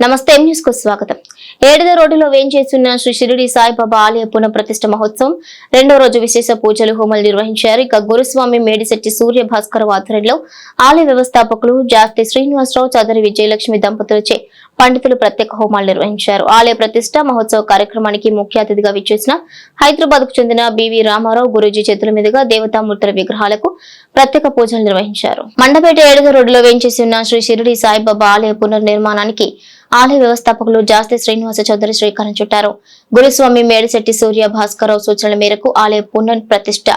నమస్తే న్యూస్కు స్వాగతం. ఏడద రోడ్డులో వేంచేస్తున్న శ్రీ షిరిడి సాయిబాబా ఆలయ పునః ప్రతిష్ట మహోత్సవం? రెండో రోజు విశేష పూజలు హోమలు నిర్వహించారు. ఇక గురుస్వామి మేడిశెట్టి సూర్య భాస్కర్ ఆధ్వర్యంలో ఆలయ వ్యవస్థాపకులు జాస్తి శ్రీనివాసరావు చౌదరి విజయలక్ష్మి దంపతులచే పండితులు ప్రత్యేక హోమాలు నిర్వహించారు. ఆలయ ప్రతిష్ఠ మహోత్సవ కార్యక్రమానికి ముఖ్య అతిథిగా విచ్చేసిన హైదరాబాద్కు చెందిన బివి రామారావు గురూజీ చేతుల మీదుగా దేవతామూర్తుల విగ్రహాలకు ప్రత్యేక పూజలు నిర్వహించారు. మండపేట ఏడుగ రోడ్డులో వేయించేసి ఉన్న శ్రీ షిరిడి సాయిబాబా ఆలయ పునర్నిర్మాణానికి ఆలయ వ్యవస్థాపకులు జాస్తి శ్రీనివాస చౌదరి శ్రీకారం చుట్టారు. గురుస్వామి మేడిశెట్టి సూర్య భాస్కరరావు సూచనల మేరకు ఆలయ పునర్ ప్రతిష్ట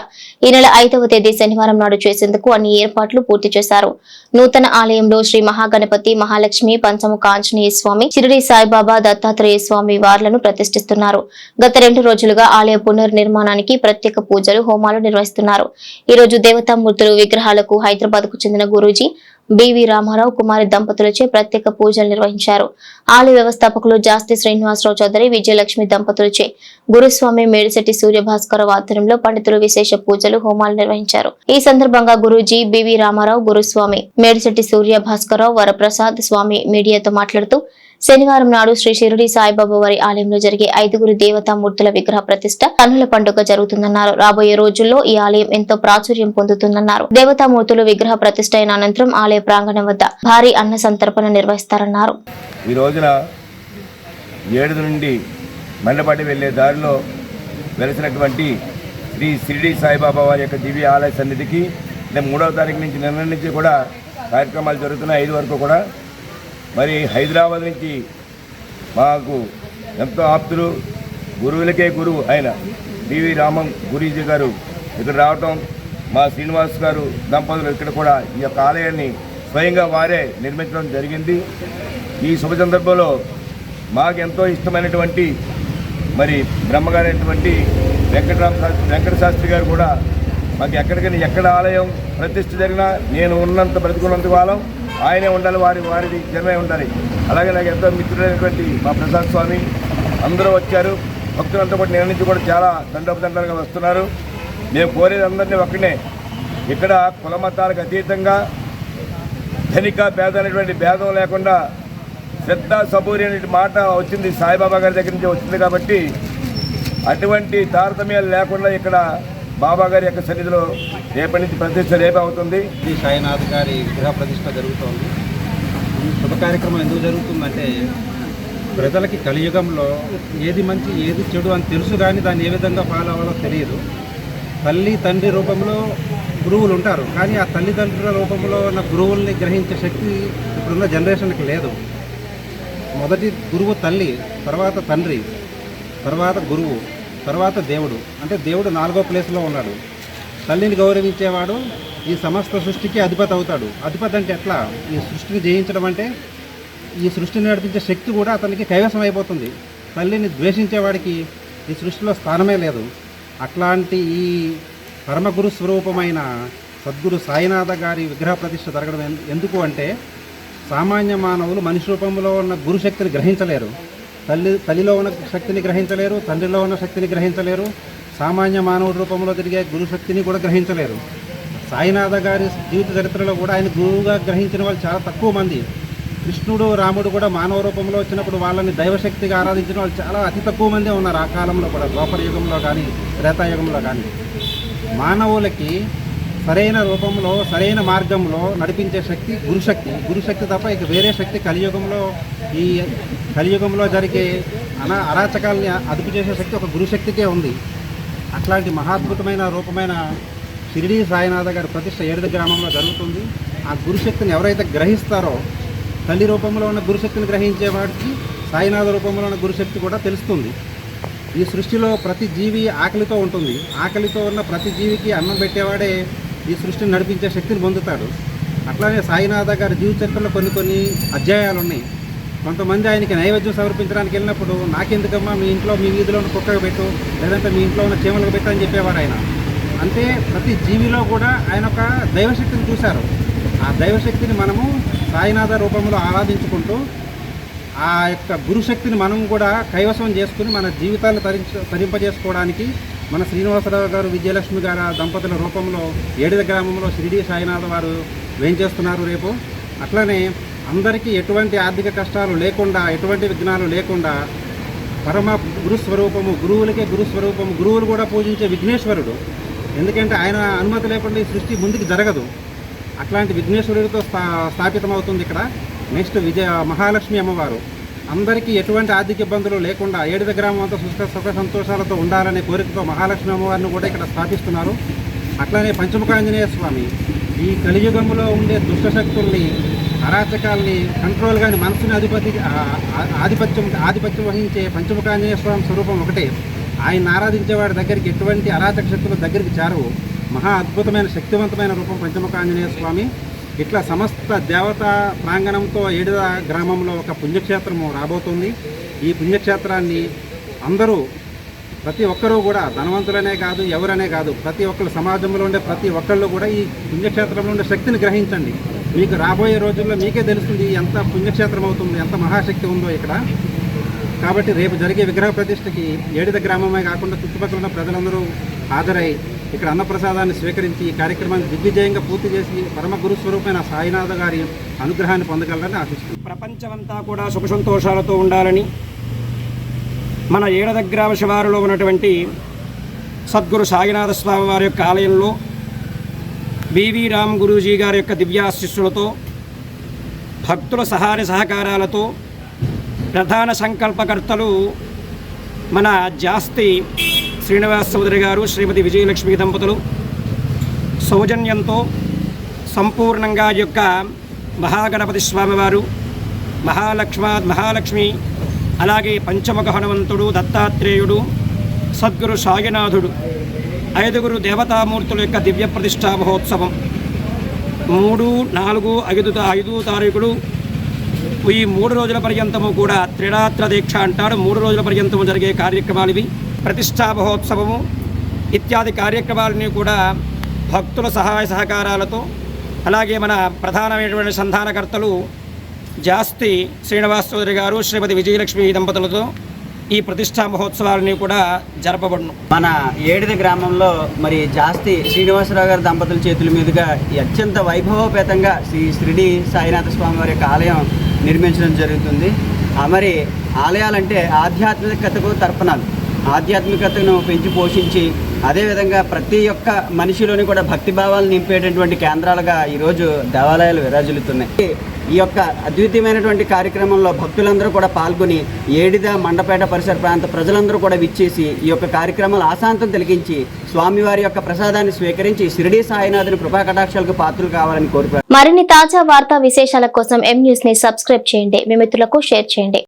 ఈ నెల ఐదవ తేదీ శనివారం నాడు చేసేందుకు అన్ని ఏర్పాట్లు పూర్తి చేశారు. నూతన ఆలయంలో శ్రీ మహాగణపతి మహాలక్ష్మి పంచముఖ ఆంజనేయ స్వామి షిరిడి సాయిబాబా దత్తాత్రేయ స్వామి వార్లను ప్రతిష్ఠిస్తున్నారు. గత రెండు రోజులుగా ఆలయ పునర్నిర్మాణానికి ప్రత్యేక పూజలు హోమాలు నిర్వహిస్తున్నారు. ఈ రోజు దేవతామూర్తులు విగ్రహాలకు హైదరాబాద్కు చెందిన గురూజీ బివి రామారావు కుమారి దంపతులచే ప్రత్యేక పూజలు నిర్వహించారు. ఆలయ వ్యవస్థాపకులు జాస్తి శ్రీనివాసరావు చౌదరి విజయలక్ష్మి దంపతులచే గురుస్వామి మేడిశెట్టి సూర్యభాస్కర్ ఆధ్వర్యంలో పండితులు విశేష పూజలు హోమాలు నిర్వహించారు. ఈ సందర్భంగా గురూజీ బివి రామారావు గురుస్వామి మేడిశెట్టి సూర్య భాస్కరరావు వరప్రసాద్ స్వామి మీడియాతో మాట్లాడుతూ శనివారం నాడు శ్రీ షిరిడి సాయిబాబా వారి ఆలయంలో జరిగే ఐదుగురు దేవతామూర్తుల విగ్రహ ప్రతిష్ట కన్నుల పండుగ జరుగుతుందన్నారు. రాబోయే రోజుల్లో ఈ ఆలయం ఎంతో ప్రాచుర్యం పొందుతుందన్నారు. దేవతామూర్తులు విగ్రహ ప్రతిష్ట అయిన అనంతరం ఆలయ ప్రాంగణం వద్ద భారీ అన్న సంతర్పణ నిర్వహిస్తారన్నారు. ఈ రోజున ఏడు నుండి మండపాటి వెళ్ళే దారిలో వెలిసినటువంటి శ్రీ షిరిడి సాయిబాబా వారి యొక్క దివ్య ఆలయ సన్నిధికి మూడవ తారీఖు నుంచి నిన్న నుంచి కూడా కార్యక్రమాలు జరుగుతున్నాయి. ఐదు వరకు కూడా మరి హైదరాబాద్ నుంచి మాకు ఎంతో ఆప్తులు గురువులకే గురువు ఆయన డివి రామం గురీజీ గారు ఇక్కడ రావటం మా శ్రీనివాస్ గారు దంపతులు ఇక్కడ కూడా ఈ యొక్క ఆలయాన్ని స్వయంగా వారే నిర్మించడం జరిగింది. ఈ శుభ సందర్భంలో మాకు ఎంతో ఇష్టమైనటువంటి మరి బ్రహ్మగారైనటువంటి వెంకటరామ శాస్త్రి వెంకట శాస్త్రి గారు కూడా మాకు ఎక్కడికైనా ఎక్కడ ఆలయం ప్రతిష్ఠ జరిగినా నేను ఉన్నంత బ్రతికున్నంత కాలం ఆయనే ఉండాలి వారి వారిది నిజమే ఉండాలి. అలాగే నాకు ఎంతో మిత్రుడైనటువంటి మా ప్రసాద్ స్వామి అందరూ వచ్చారు. భక్తులంతా కూడా నేను నుంచి కూడా చాలా దండోపదండాలుగా వస్తున్నారు. నేను కోరేది అందరినీ ఒక్కనే ఇక్కడ కులమతాలకు అతీతంగా ధనిక పేద అనేటువంటి భేదం లేకుండా శ్రద్ధ సబూరి అనే మాట వచ్చింది. సాయిబాబా గారి దగ్గర నుంచి వచ్చింది కాబట్టి అటువంటి తారతమ్యాలు లేకుండా ఇక్కడ బాబా గారి యొక్క సన్నిధిలో రేపటి నుంచి ప్రతిష్ట రేపే అవుతుంది. శ్రీ సాయినాథ్ గారి విగ్రహ ప్రతిష్ట జరుగుతోంది. ఈ శుభ కార్యక్రమం ఎందుకు జరుగుతుందంటే ప్రజలకి కలియుగంలో ఏది మంచి ఏది చెడు అని తెలుసు కానీ దాన్ని ఏ విధంగా ఫాలో అవ్వాలో తెలియదు. తల్లి తండ్రి రూపంలో గురువులు ఉంటారు కానీ ఆ తల్లిదండ్రుల రూపంలో ఉన్న గురువుల్ని గ్రహించే శక్తి ఇప్పుడున్న జనరేషన్కి లేదు. మొదటి గురువు తల్లి తర్వాత తండ్రి తర్వాత గురువు. తర్వాత దేవుడు. అంటే దేవుడు నాలుగో ప్లేస్లో ఉన్నాడు. తల్లిని గౌరవించేవాడు ఈ సమస్త సృష్టికి అధిపతి అవుతాడు. అధిపతి అంటే ఎట్లా? ఈ సృష్టిని జయించడం అంటే ఈ సృష్టిని నడిపించే శక్తి కూడా అతనికి కైవసం అయిపోతుంది. తల్లిని ద్వేషించేవాడికి ఈ సృష్టిలో స్థానమే లేదు. అట్లాంటి ఈ పరమగురు స్వరూపమైన సద్గురు సాయినాథ గారి విగ్రహ ప్రతిష్ఠ జరగడం ఎందు- ఎందుకు అంటే సామాన్య మానవులు మనిషి రూపంలో ఉన్న గురుశక్తిని గ్రహించలేరు. తల్లి తల్లిలో ఉన్న శక్తిని గ్రహించలేరు తండ్రిలో ఉన్న శక్తిని గ్రహించలేరు సామాన్య మానవుడి రూపంలో తిరిగే గురుశక్తిని కూడా గ్రహించలేరు. సాయినాథ గారి జీవిత చరిత్రలో కూడా ఆయన గురువుగా గ్రహించిన వాళ్ళు చాలా తక్కువ మంది. కృష్ణుడు రాముడు కూడా మానవ రూపంలో వచ్చినప్పుడు వాళ్ళని దైవశక్తిగా ఆరాధించిన వాళ్ళు చాలా అతి తక్కువ మందే ఉన్నారు. ఆ కాలంలో కూడా ద్వాపర యుగంలో కానీ త్రేతాయుగంలో కానీ. మానవులకి సరైన రూపంలో సరైన మార్గంలో నడిపించే శక్తి గురుశక్తి. గురుశక్తి తప్ప ఇక వేరే శక్తి కలియుగంలో ఈ కలియుగంలో జరిగే అనా అరాచకాల్ని అదుపు చేసే శక్తి ఒక గురుశక్తికే ఉంది. అట్లాంటి మహాద్భుతమైన రూపమైన షిరిడి సాయినాథ గారి ప్రతిష్ట ఏడుద గ్రామంలో జరుగుతుంది. ఆ గురుశక్తిని ఎవరైతే గ్రహిస్తారో తల్లి రూపంలో ఉన్న గురుశక్తిని గ్రహించే వాడికి సాయినాథ రూపంలో ఉన్న గురుశక్తి కూడా తెలుస్తుంది. ఈ సృష్టిలో ప్రతి జీవి ఆకలితో ఉంటుంది. ఆకలితో ఉన్న ప్రతి జీవికి అన్నం పెట్టేవాడే ఈ సృష్టిని నడిపించే శక్తిని పొందుతాడు. అట్లానే సాయినాథ గారి జీవిత చరిత్రలో కొన్ని కొన్ని అధ్యాయాలు ఉన్నాయి కొంతమంది ఆయనకి నైవేద్యం సమర్పించడానికి వెళ్ళినప్పుడు నాకెందుకమ్మా మీ ఇంట్లో మీ వీధిలో ఉన్న కుక్కకు పెట్టు లేదంటే మీ ఇంట్లో ఉన్న చీమలకు పెట్టు అని చెప్పేవారు ఆయన. అంటే ప్రతి జీవిలో కూడా ఆయన ఒక దైవశక్తిని చూశారు. ఆ దైవశక్తిని మనము సాయినాథ రూపంలో ఆరాధించుకుంటూ ఆ యొక్క గురుశక్తిని మనం కూడా కైవసం చేసుకుని మన జీవితాన్ని తరించ తరింపజేసుకోవడానికి మన శ్రీనివాసరావు గారు విజయలక్ష్మి గారు దంపతుల రూపంలో ఏడిద గ్రామంలో షిరిడి సాయినాథ వారు వేంచేస్తున్నారు రేపు. అట్లనే అందరికీ ఎటువంటి ఆర్థిక కష్టాలు లేకుండా ఎటువంటి విఘ్నాలు లేకుండా పరమ గురు స్వరూపము గురువులకే గురుస్వరూపము గురువులు కూడా పూజించే విఘ్నేశ్వరుడు. ఎందుకంటే ఆయన అనుమతి లేకుండా ఈ సృష్టి ముందుకు జరగదు. అట్లాంటి విఘ్నేశ్వరుడితో స్థా స్థాపితమవుతుంది ఇక్కడ. నెక్స్ట్ విజయ మహాలక్ష్మి అమ్మవారు. అందరికీ ఎటువంటి ఆర్థిక ఇబ్బందులు లేకుండా ఏడుద గ్రామం అంతా సుఖ సుఖ సంతోషాలతో ఉండాలనే కోరికతో మహాలక్ష్మి అమ్మవారిని కూడా ఇక్కడ స్థాపిస్తున్నారు. అట్లానే పంచముఖాంజనేయ స్వామి ఈ కలియుగంలో ఉండే దుష్టశక్తుల్ని అరాచకాల్ని కంట్రోల్ కానీ మనసుని అధిపతి ఆధిపత్యం ఆధిపత్యం వహించే పంచముఖ ఆంజనేయ స్వామి స్వరూపం ఒకటే. ఆయన ఆరాధించేవాడి దగ్గరికి ఎటువంటి అరాచక శక్తుల దగ్గరికి చేరవు. మహా అద్భుతమైన శక్తివంతమైన రూపం పంచముఖ ఆంజనేయ స్వామి. ఇట్లా సమస్త దేవతా ప్రాంగణంతో ఏడుద గ్రామంలో ఒక పుణ్యక్షేత్రము రాబోతుంది. ఈ పుణ్యక్షేత్రాన్ని అందరూ ప్రతి ఒక్కరూ కూడా ధనవంతులనే కాదు ఎవరనే కాదు ప్రతి ఒక్కరు సమాజంలో ఉండే ప్రతి ఒక్కళ్ళు కూడా ఈ పుణ్యక్షేత్రంలో ఉండే శక్తిని గ్రహించండి. మీకు రాబోయే రోజుల్లో మీకే తెలుస్తుంది ఎంత పుణ్యక్షేత్రం అవుతుంది ఎంత మహాశక్తి ఉందో ఇక్కడ. కాబట్టి రేపు జరిగే విగ్రహ ప్రతిష్టకి ఏడిద గ్రామమే కాకుండా చుట్టుపక్కల ఉన్న ప్రజలందరూ హాజరై ఇక్కడ అన్నప్రసాదాన్ని స్వీకరించి ఈ కార్యక్రమాన్ని దిగ్విజయంగా పూర్తి చేసి పరమ గురుస్వరూపమైన సాయినాథ గారి అనుగ్రహాన్ని పొందగలరని ఆశిస్తున్నాను ప్రపంచమంతా కూడా సుఖ సంతోషాలతో ఉండాలని మన ఏడద గ్రామ శివారులో ఉన్నటువంటి సద్గురు సాయినాథ స్వామి వారి యొక్క ఆలయంలో బివి రామ్ గురూజీ గారి యొక్క దివ్యాశిస్సులతో భక్తుల సహాయ సహకారాలతో ప్రధాన సంకల్పకర్తలు మన జాస్తి శ్రీనివాస్ చౌదరి గారు శ్రీమతి విజయలక్ష్మి దంపతులు సౌజన్యంతో సంపూర్ణంగా యొక్క మహాగణపతి స్వామివారు మహాలక్ష్మ మహాలక్ష్మి అలాగే పంచముఖ హనుమంతుడు దత్తాత్రేయుడు సద్గురు సాయినాథుడు ఐదుగురు దేవతామూర్తుల యొక్క దివ్య ప్రతిష్టా మహోత్సవం. మూడు నాలుగు ఐదు ఐదు తారీఖులు. ఈ మూడు రోజుల పర్యంతము కూడా త్రిరాత్ర దీక్ష అంటారు. మూడు రోజుల పర్యంతము జరిగే కార్యక్రమాలు ఇవి. ప్రతిష్టా మహోత్సవము ఇత్యాది కార్యక్రమాలని కూడా భక్తుల సహాయ సహకారాలతో అలాగే మన ప్రధానమైనటువంటి సంధానకర్తలు జాస్తి శ్రీనివాస్ చౌదరి గారు శ్రీమతి విజయలక్ష్మి దంపతులతో ఈ ప్రతిష్టా మహోత్సవాలని కూడా జరపబడును. మన ఏడిది గ్రామంలో మరి జాస్తి శ్రీనివాసరావు గారి దంపతుల చేతుల మీదుగా ఈ అత్యంత వైభవోపేతంగా శ్రీ శ్రీడి సాయినాథ స్వామి వారి యొక్క ఆలయం నిర్మించడం జరుగుతుంది. ఆ మరి ఆలయాలంటే ఆధ్యాత్మికతకు తర్పణాలు ఆధ్యాత్మికతను పెంచి పోషించి అదేవిధంగా ప్రతి ఒక్క మనిషిలోని కూడా భక్తిభావాలు నింపేటటువంటి కేంద్రాలుగా ఈరోజు దేవాలయాలు విరాజిల్లుతున్నాయి. ఈ యొక్క అద్వితీయమైనటువంటి కార్యక్రమంలో భక్తులందరూ కూడా పాల్గొని ఏడిద మండపేట పరిసర ప్రాంత ప్రజలందరూ కూడా విచ్చేసి ఈ యొక్క కార్యక్రమాలు ఆశాంతం తెలిగించి స్వామివారి యొక్క ప్రసాదాన్ని స్వీకరించి షిరిడి సాయినాథుని కృపా కటాక్షాలకు పాత్రలు కావాలని కోరుకుంటున్నాను మరిన్ని తాజా వార్తా విశేషాల కోసం ఎం న్యూస్ని సబ్స్క్రైబ్ చేయండి. మీ మిత్రులకు షేర్ చేయండి.